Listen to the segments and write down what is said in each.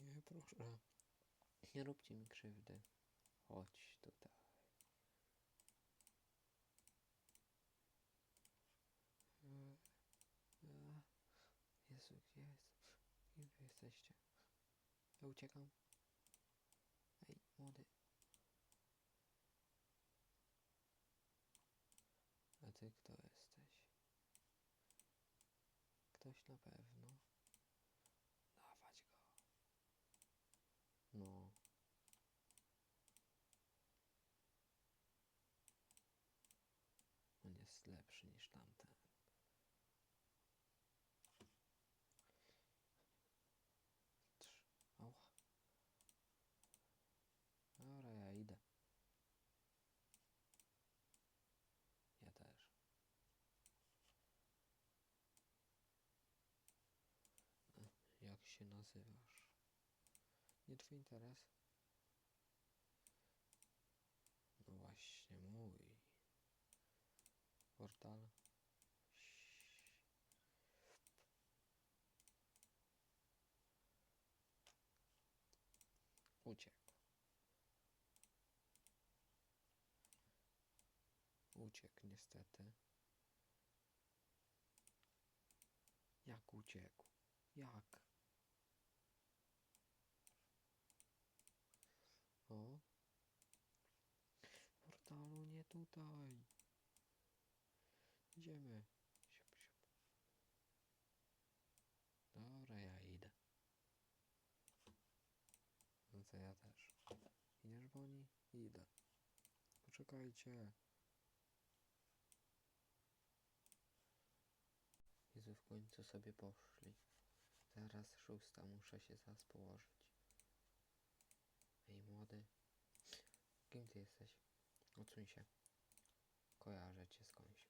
Nie, proszę. Nie róbcie mi krzywdy. Chodź tutaj. Jezu, gdzie jest? Gdzie wy jesteście? Ja uciekam. Ej, młody. A ty kto jesteś? Ktoś na pewno. Dawać go. No. On jest lepszy niż tamten. Trz. Dobra, ja idę. Ja też. E, Jak się nazywasz? Nie twój interes? No właśnie mój. Portal. Uciekł. Uciekł niestety. Jak uciekł? Jak? O. Portalu nie tutaj. Idziemy. Siup, siup. Dobra, ja idę. No to ja też. Idziesz, Boni? Idę. Poczekajcie. Jezu, w końcu sobie poszli. Zaraz szósta, muszę się zaraz położyć. Ej, młody. Kim ty jesteś? Odsuń się. Kojarzę cię skądś.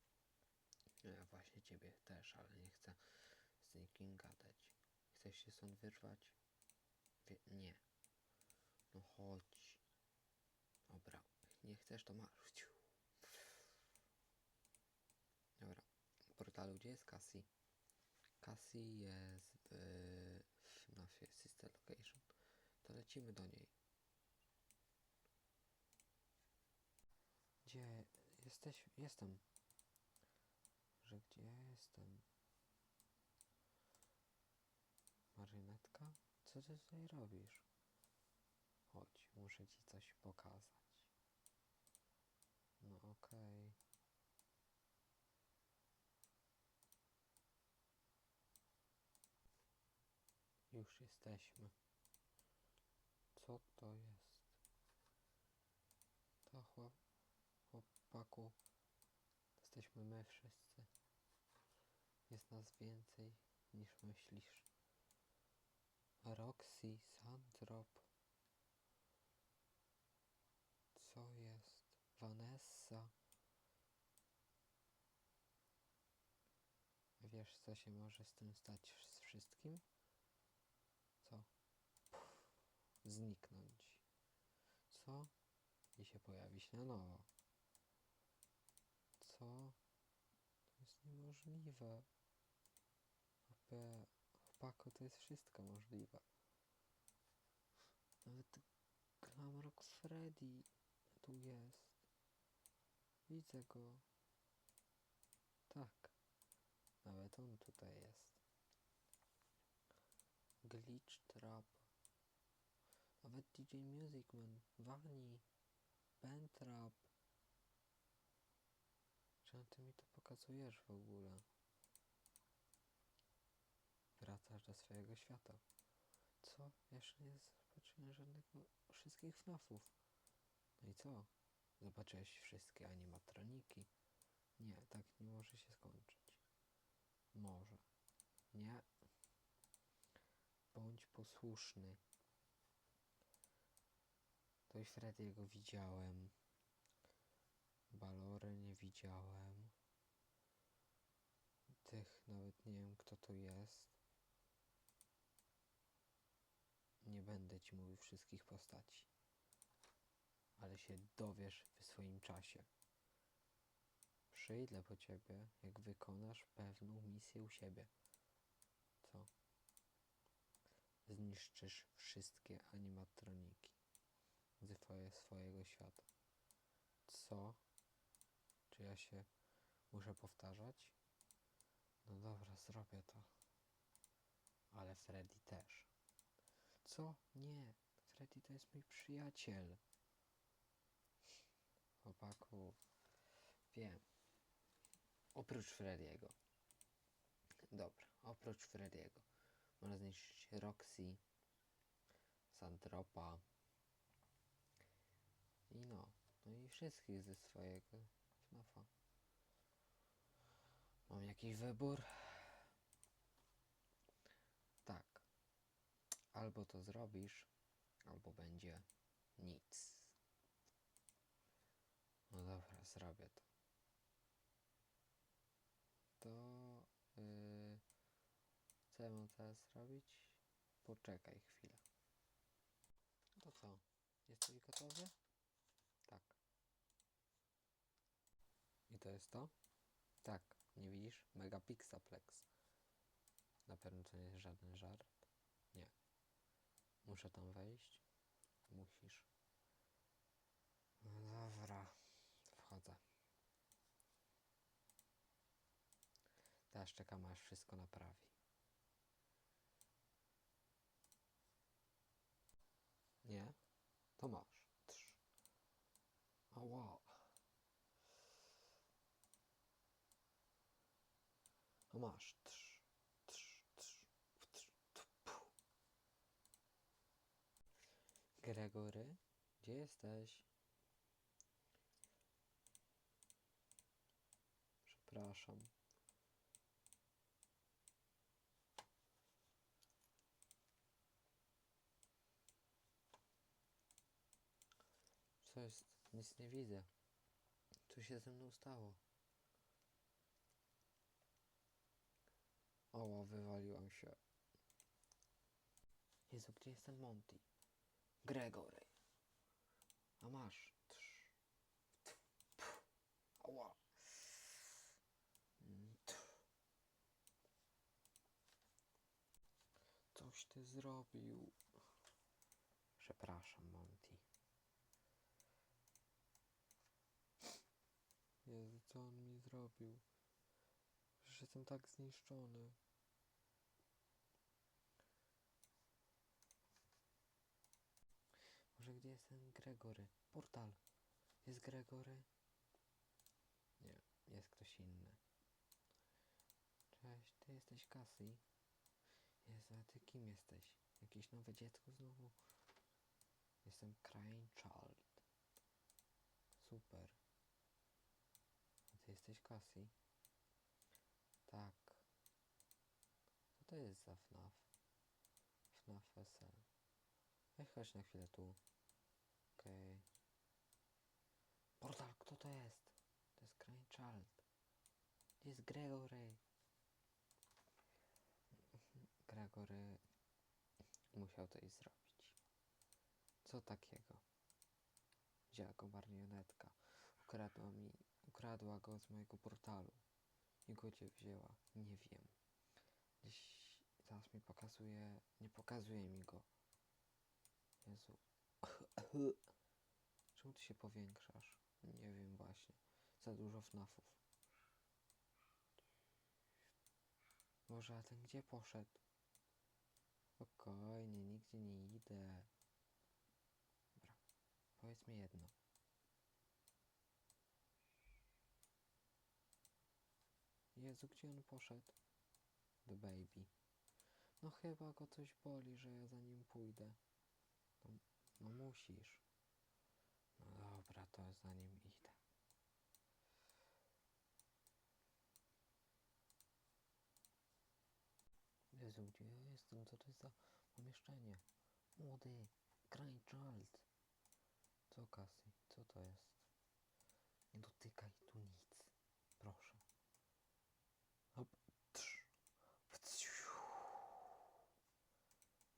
Ja właśnie ciebie też, ale nie chcę z nikim gadać. Chcesz się stąd wyrwać? Wie nie. No chodź. Dobra. Nie chcesz, to masz. Ciu. Dobra. Portalu, gdzie jest Cassie? Cassie jest w naszej sister location. To lecimy do niej. Gdzie jesteś? Jestem. Że gdzie jestem? Marynetka? Co ty tutaj robisz? Chodź, muszę ci coś pokazać. No okej. Już jesteśmy. Co to jest? To chłop... Chłopaku. Jesteśmy my wszyscy. Jest nas więcej niż myślisz. Roxy, Sandrop. Co jest? Vanessa. Wiesz, co się może z tym stać z wszystkim? Co? Pff, zniknąć. Co? I się pojawić na nowo. To jest niemożliwe. Chłopie, chłopaku, to jest wszystko możliwe. Nawet Glamrock Freddy tu jest. Widzę go. Tak. Nawet on tutaj jest. Glitch Trap. Nawet DJ Musicman, Vani, Band Trap. Czemu ty mi to pokazujesz w ogóle? Wracasz do swojego świata. Co? Jeszcze nie zobaczyłem żadnego wszystkich FNAFów. No i co? Zobaczyłeś wszystkie animatroniki? Nie, tak nie może się skończyć. Może. Nie. Bądź posłuszny. To i Frediego widziałem. Balory nie widziałem. Tych nawet nie wiem kto to jest. Nie będę ci mówił wszystkich postaci. Ale się dowiesz w swoim czasie. Przyjdę po ciebie, jak wykonasz pewną misję u siebie. Co? zniszczysz wszystkie animatroniki twoje, swojego świata. Co? Czy ja się muszę powtarzać? No dobra, zrobię to. Ale Freddy też. Co? Nie. Freddy to jest mój przyjaciel. Chłopaku. Wiem. Oprócz Frediego. Dobra, oprócz Frediego. Można zniszczyć Roxy, Sandropa i no, no i wszystkich ze swojego FNAFa. Mam jakiś wybór? Tak. Albo to zrobisz, albo będzie nic. No dobra, zrobię to. To... Yy, co ja mam teraz zrobić? Poczekaj chwilę. To co? Jesteś gotowy? Tak. I to jest to? Tak, nie widzisz? Megapixaplex. Na pewno to nie jest żaden żart. Nie. Muszę tam wejść. Musisz. No dobra. Wchodzę. Teraz czekam aż wszystko naprawi. Nie? To masz. Trz. Ała. No masz. Trz. Trz. Trz. Trz. Gregory? Gdzie jesteś? Przepraszam. Co jest? Nic nie widzę. Co się ze mną stało? O, wywaliłam się. Jezu, gdzie jest ten Monty? Gregory. A masz. Trz. Ała. Mm. Coś ty zrobił. Przepraszam, Monty. Jezu, co on mi zrobił? Przecież jestem tak zniszczony. Może gdzie jest ten Gregory? Portal. Jest Gregory? Nie, jest ktoś inny. Cześć, ty jesteś Cassie? Jezu, a ty kim jesteś? Jakieś nowe dziecko znowu? Jestem Crying Child. Super. A ty jesteś Cassie? Tak. Co to jest za FNAF? FNAF SL. Ej, chodź na chwilę tu. Okej. Portal, kto to jest? To jest Crying Child. Gdzie jest Gregory? Gregory musiał coś zrobić. Co takiego? Wzięła go marionetka. Ukradła mi, ukradła go z mojego portalu. I go gdzie wzięła? Nie wiem. Gdzieś teraz mi pokazuje, nie pokazuje mi go. Jezu. Czemu ty się powiększasz? Nie wiem właśnie. Za dużo FNAFów. Boże, a ten gdzie poszedł? Spokojnie, nigdzie nie idę. Dobra, powiedz mi jedno. Jezu, gdzie on poszedł? The baby. No chyba go coś boli, że ja za nim pójdę. No, no musisz. No dobra, to za nim idę. Jezu, gdzie ja jestem? Co to jest za pomieszczenie? Młody, Crying Child. Co, Cassie? Co to jest? Nie dotykaj tu nic. Proszę. Hop. Trz.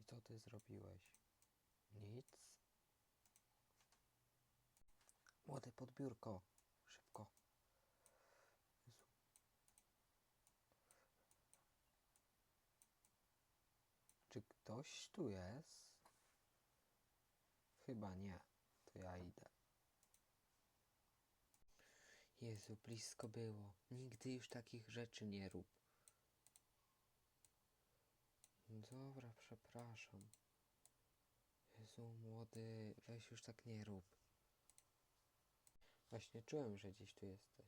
I co ty zrobiłeś? Nic? Młody, pod biurko. Szybko. Jezu. Czy ktoś tu jest? Chyba nie. To ja idę. Jezu, blisko było. Nigdy już takich rzeczy nie rób. Dobra, przepraszam. Jezu, młody, weź już tak nie rób. Właśnie czułem, że gdzieś tu jesteś.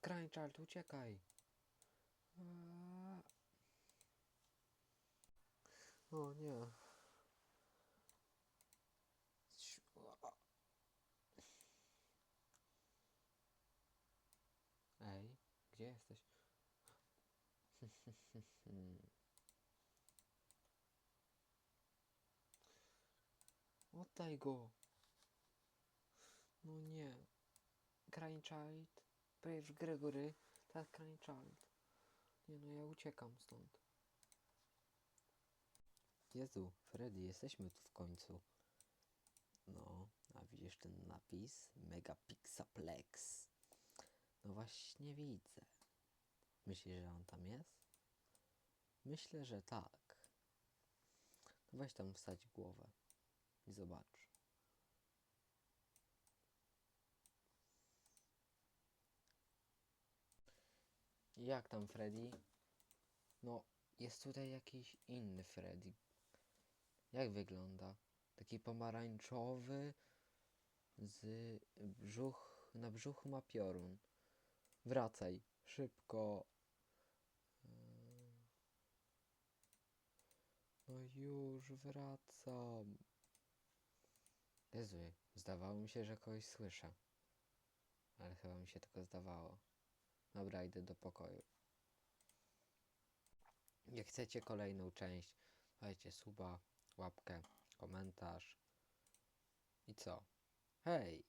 Krańczart, uciekaj! O nie. Ej, gdzie jesteś? Oddaj go! No nie. Krańchild. Precz Gregory. Tak, Krańchild. Nie no, ja uciekam stąd. Jezu, Freddy, jesteśmy tu w końcu. No, a widzisz ten napis? Megapixaplex. No właśnie widzę. Myślisz, że on tam jest? Myślę, że tak. No weź tam wstać głowę i zobacz. Jak tam Freddy? No, jest tutaj jakiś inny Freddy. Jak wygląda? Taki pomarańczowy z brzuch, na brzuchu ma piorun. Wracaj, szybko. No już wracam. Jezu, zdawało mi się, że kogoś słyszę. Ale chyba mi się tylko zdawało. Dobra, idę do pokoju. Jak chcecie kolejną część, dajcie suba, łapkę, komentarz. I co? Hej!